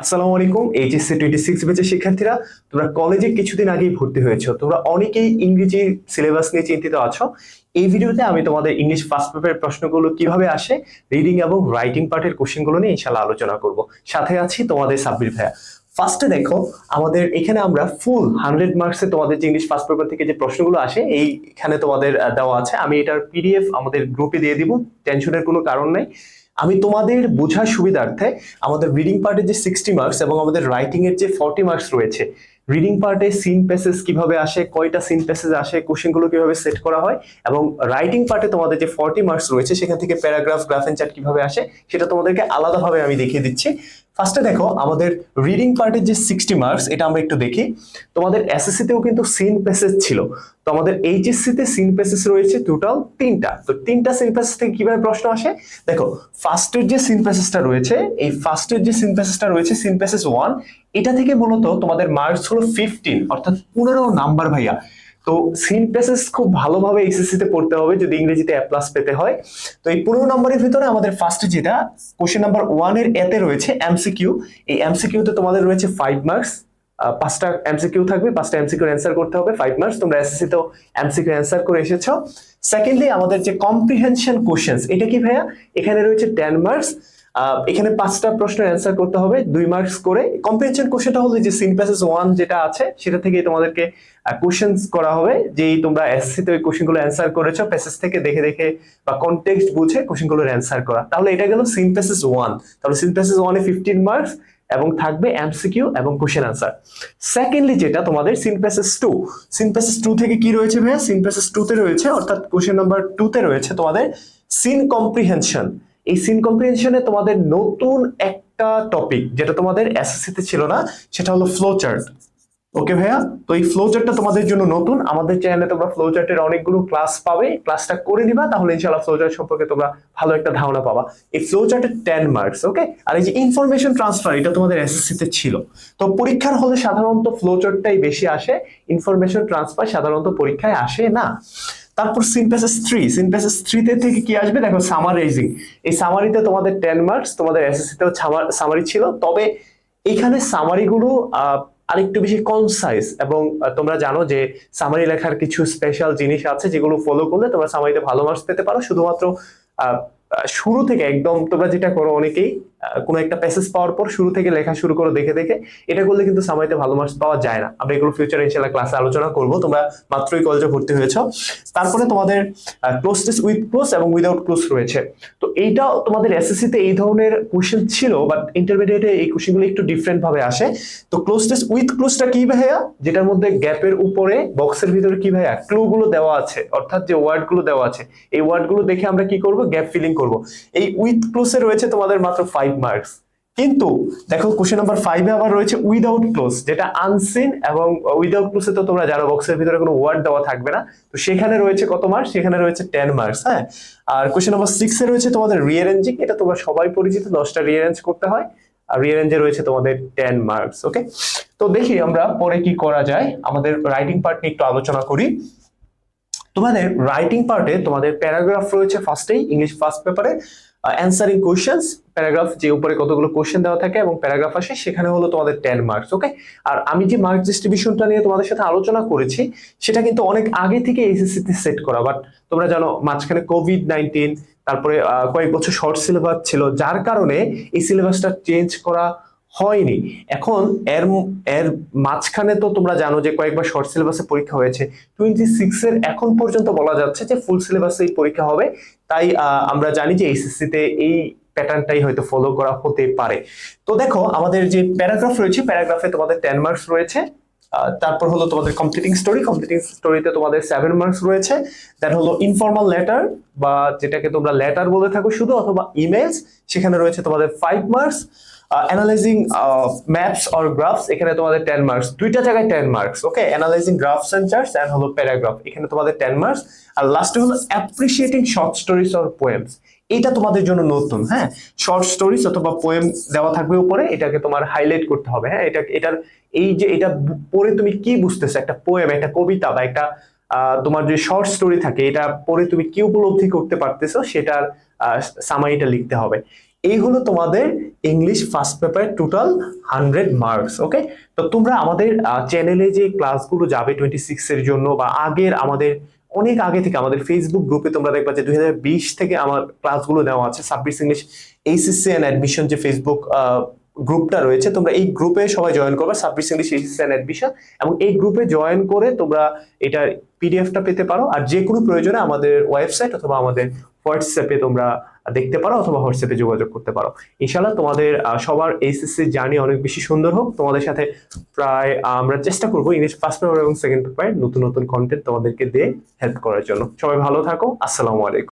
আসসালামু আলাইকুম, HSC twenty six ব্যাচের শিক্ষার্থীরা, তোমরা কলেজে কিছুদিন আগেই ভর্তি হয়েছো। তোমরা অনেকেই ইংরেজি সিলেবাস নিয়ে চিন্তিত আছো। এই ভিডিওতে আমি তোমাদের ইংলিশ ফার্স্ট পেপারের প্রশ্নগুলো কীভাবে আসে রিডিং এবং রাইটিং পার্টের কোশ্চেনগুলো নিয়ে ইনশাল্লাহ আলোচনা করব। সাথে আছি তোমাদের সাব্বির ভাইয়া। ফার্স্টে দেখো, আমাদের এখানে আমরা ফুল হান্ড্রেড মার্কসে তোমাদের যে ইংলিশ ফার্স্ট পেপার থেকে যে প্রশ্নগুলো আসে, এইখানে তোমাদের দেওয়া আছে। আমি এটার পিডিএফ আমাদের গ্রুপে দিয়ে দিব টেনশনের কোনো কারণ নেই। আমি তোমাদের বোঝার সুবিধার্থে আমাদের রিডিং পার্টের যে সিক্সটি মার্কস এবং আমাদের রাইটিং এর যে ফর্টি মার্কস রয়েছে রিডিং পার্টে সিন প্যাসেজ কীভাবে আসে, কয়টা সিন প্যাসেজ আসে কোশ্চেনগুলো কীভাবে সেট করা হয় এবং রাইটিং পার্টে তোমাদের যে ফর্টি মার্কস রয়েছে, সেখান থেকে প্যারাগ্রাফ গ্রাফ এন্ড চার্ট কীভাবে আসে, সেটা তোমাদেরকে আলাদাভাবে আমি দেখিয়ে দিচ্ছি। ফার্স্টে দেখো, আমাদের রিডিং পার্টের যে সিক্সটি মার্কস এটা আমরা একটু দেখি। তোমাদের এসএসসি তেও কিন্তু সিন প্যাসেজ ছিল। তো আমাদের এইচএসসি তে সিন প্যাসেজ রয়েছে টোটাল তিনটা। তো তিনটা সিন প্যাসেজ থেকে কীভাবে প্রশ্ন আসে? দেখো ফার্স্টের যে সিন প্যাসেজটা রয়েছে, এই ফার্স্টের যে সিন প্যাসেজটা রয়েছে সিন প্যাসেজ ওয়ান এটা থেকে মূলত তোমাদের মার্কস হলো ফিফটিন অর্থাৎ পনেরো নাম্বার ভাইয়া। তো সিন প্যাসেজ খুব ভালোভাবে এইচএসসি তে পড়তে হবে যদি ইংরেজিতে এ প্লাস পেতে হয়। তো এই পনেরো নম্বরের ভিতরে আমাদের ফার্স্টে যেটা কোশ্চেন নাম্বার ওয়ানের এতে রয়েছে এমসিকিউ এই এমসিকিউ তে তোমাদের রয়েছে ফাইভ মার্কস পাঁচটা এমসিকিউ থাকবে, পাঁচটা এমসিকিউ অ্যান্সার করতে হবে ফাইভ মার্কস তোমরা এসএসসি তেও এমসিকিউ অ্যান্সার করে এসেছ। সেকেন্ডলি আমাদের যে কম্প্রিহেনশন কোশ্চেন্স এটা কি ভাইয়া? এখানে রয়েছে টেন মার্কস এখানে পাঁচটা প্রশ্নের অ্যান্সার করতে হবে, দুই মার্কস করে। কম্প্রিহেনশন কোশ্চেনটা হলো যে সিন প্যাসেজ ওয়ান যেটা আছে, সেটা থেকে তোমাদেরকে কোশ্চেন্স করা হবে, যেই তোমরা এসএসসি তে ওই কোশ্চেনগুলো অ্যান্সার করেছ প্যাসেজ থেকে দেখে দেখে বা কনটেক্সট বুঝে কোশ্চেনগুলোর অ্যান্সার করা। তাহলে এটা গেল সিন প্যাসেজ ওয়ান তাহলে সিন প্যাসেজ ওয়ানে ফিফটিন মার্কস এবং থাকবে এমসিকিউ এবং কোশ্চেন আনসার সেকেন্ডলি যেটা তোমাদের সিনপ্যাসেস টু সিনপ্যাসেস টু থেকে কি রয়েছে ভাইয়া? সিনপ্যাসেস টু তে রয়েছে, অর্থাৎ কোশ্চেন নাম্বার টু তে রয়েছে তোমাদের সিন কম্প্রিহেনশন এই সিন কম্প্রিহেনশনে তোমাদের নতুন একটা টপিক যেটা তোমাদের এসএসসি তে ছিল না, সেটা হলো ফ্লো চার্ট ওকে ভাইয়া? তো এই ফ্লো চার্টটা তোমাদের জন্য নতুন। আমাদের চ্যানেলে তোমরা ফ্লো চার্টের অনেকগুলো ক্লাস পাবে। ক্লাসটা করে নিবা, তাহলে ইনশাআল্লাহ ফ্লো চার্ট সম্পর্কে তোমরা ভালো একটা ধারণা পাবা। এই ফ্লো চার্টের টেন মার্কস ওকে আর এই যে ইনফরমেশন ট্রান্সফার এটা তোমাদের এসএসসি তে ছিল। তো পরীক্ষার হলে সাধারণত ফ্লো চার্টটাই বেশি আসে। ইনফরমেশন ট্রান্সফার সাধারণত পরীক্ষায় আসে না। তারপর সিনপ্যাসেস থ্রি সিনপ্যাসেস থ্রিতে থেকে কি আসবে? দেখো সামারাইজিং এই সামারিতে তোমাদের টেন মার্কস তোমাদের এসএসসি তেও সামারি ছিল। তবে এইখানে সামারিগুলো আরেকটু বেশি কনসাইজ এবং তোমরা জানো যে সামারি লেখার কিছু স্পেশাল জিনিস আছে যেগুলো ফলো করলে তোমরা সামারিতে ভালো মার্কস পেতে পারো। শুধুমাত্র শুরু থেকে একদম তোমরা যেটা করো অনেকেই কোনো একটা প্যাসেজ পাওয়ার পর শুরু থেকে লেখা শুরু করো, দেখে দেখে। এটা করলে কিন্তু সামারিতে ভালো মার্কস পাওয়া যায় না। আমরা এগুলো ফিউচারে ইনশাল্লাহ ক্লাসে আলোচনা করব। তোমরা মাত্রই কলেজে ভর্তি হয়েছো। তারপরে তোমাদের ক্লোজ টেস্ট উইথ ক্লোজ এবং উইদাউট ক্লোজ রয়েছে। তো এইটাও তোমাদের এসএসসি তে এই ধরনের কোশ্চেন ছিল বাট ইন্টারমিডিয়েটে এই কোশ্চেনগুলো একটু ডিফারেন্ট ভাবে আসে। তো ক্লোজ টেস্ট উইথ ক্লোজটা কি ভাইয়া? যেটার মধ্যে গ্যাপের উপরে বক্সের ভিতরে কি ভাইয়া? ক্লু গুলো দেওয়া আছে। অর্থাৎ যে ওয়ার্ডগুলো দেওয়া আছে, এই ওয়ার্ডগুলো দেখে আমরা কি করব? গ্যাপ ফিলিং করব। এই উইথ ক্লোজে রয়েছে তোমাদের মাত্র ফাইভ মার্কস কিন্তু দেখো কোশ্চেন নাম্বার ফাইভে আবার রয়েছে উইদাউট ক্লোজ যেটা আনসিন এবং উইদাউট ক্লোজে তো তোমরা জানো বক্সের ভিতরে কোনো ওয়ার্ড দেওয়া থাকবে না। তো সেখানে রয়েছে কত মার্কস সেখানে রয়েছে টেন মার্কস হ্যাঁ? আর কোশ্চেন নাম্বার সিক্সে রয়েছে তোমাদের রিয়ারেঞ্জিং এটা তোমরা সবাই পরিচিত, দশটা রিয়ারেঞ্জ করতে হয়। আর রিয়ারেঞ্জে রয়েছে তোমাদের টেন মার্কস ওকে তো দেখি আমরা পরে কি করা যায়। আমাদের রাইটিং পার্ট নিয়ে একটু আলোচনা করি। তোমাদের রাইটিং পার্টে তোমাদের প্যারাগ্রাফ রয়েছে ফার্স্টেই ইংলিশ ফার্স্ট পেপারে অ্যান্সারিং কোয়েশ্চেন্স প্যারাগ্রাফ যে উপরে কতগুলো কোশ্চেন দেওয়া থাকে এবং প্যারাগ্রাফ আসে, সেখানে হলো তোমাদের টেন মার্কস ওকে আর আমি যে মার্কস ডিস্ট্রিবিউশনটা নিয়ে তোমাদের সাথে আলোচনা করেছি, সেটা কিন্তু অনেক আগে থেকে এইচএসসিতে সেট করা বাট তোমরা জানো মাঝখানে কোভিড নাইন্টিন তারপরে কয়েক বছর শর্ট সিলেবাস ছিল, যার কারণে এই সিলেবাসটা চেঞ্জ করা হয়নি। এখন এর এর মাঝখানে তো তোমরা জানো যে কয়েকবার শর্ট সিলেবাসে পরীক্ষা হয়েছে। টোয়েন্টি সিক্স এর এখন পর্যন্ত বলা যাচ্ছে যে ফুল সিলেবাসে পরীক্ষা হবে। তাই আমরা জানি যে এইচএসসি তে এই প্যাটার্নটাই হয়তো ফলো করা হতে পারে। তো দেখো, আমাদের যে প্যারাগ্রাফ রয়েছে প্যারাগ্রাফে তোমাদের টেন মার্কস রয়েছে। তারপর হলো তোমাদের কমপ্লিটিং স্টোরি কমপ্লিটিং স্টোরিতে তোমাদের সেভেন মার্কস রয়েছে। দেন হলো ইনফর্মাল লেটার বা যেটাকে তোমরা লেটার বলে থাকো শুধু অথবা ইমেলস সেখানে রয়েছে তোমাদের five marks analysing maps or graphs এখানে তোমাদের টেন মার্কস দুইটা জায়গায় ten marks okay analysing graphs and charts and হলো প্যারাগ্রাফ এখানে তোমাদের টেন মার্কস আর লাস্টে হলো appreciating short stories or poems এটা তোমাদের জন্য নতুন হ্যাঁ? শর্ট স্টোরিজ অথবা পোয়েম দেওয়া থাকবে উপরে, এটাকে তোমার হাইলাইট করতে হবে হ্যাঁ? এটা, এটার, এই যে এটা পড়ে তুমি কি বুঝতেছো? একটা পোয়েম একটা কবিতা বা একটা তোমার যে শর্ট স্টোরি থাকে, এটা পড়ে তুমি কি উপলব্ধি করতে পারতেছো সেটার সামারিটা লিখতে হবে। এই হলো তোমাদের English first paper total hundred marks okay তো তোমরা আমাদের চ্যানেলে যে ক্লাসগুলো যাবে টোয়েন্টি সিক্সের জন্য বা আগের আমাদের, অনেক আগে থেকে আমাদের ফেসবুক গ্রুপে তোমরা দেখবা যে দুই হাজার বিশ থেকে আমার ক্লাসগুলো দেওয়া আছে সাব্বিশ ইংলিশ এইচএসসি অ্যান্ড অ্যাডমিশন যে ফেসবুক গ্রুপটা রয়েছে, তোমরা এই গ্রুপে সবাই জয়েন করবে সাব্বিশ ইংলিশ এইচএসসি অ্যান্ড অ্যাডমিশন এবং এই গ্রুপে জয়েন করে তোমরা এটার পিডিএফটা পেতে পারো, আর যে কোনো প্রয়োজনে আমাদের ওয়েবসাইট অথবা আমাদের হোয়াটসঅ্যাপে তোমরা দেখতে পারো, অথবা হোয়াটসঅ্যাপে যোগাযোগ করতে পারো। ইনশাল্লাহ তোমাদের সবার এইচএসসি জার্নি অনেক বেশি সুন্দর হোক। তোমাদের সাথে প্রায়, আমরা চেষ্টা করব ইংলিশ ফার্স্ট পেপার এবং সেকেন্ড পেপার নতুন নতুন কন্টেন্ট তোমাদেরকে দিয়ে হেল্প করার জন্য। সবাই ভালো থাকো, আসসালামু আলাইকুম।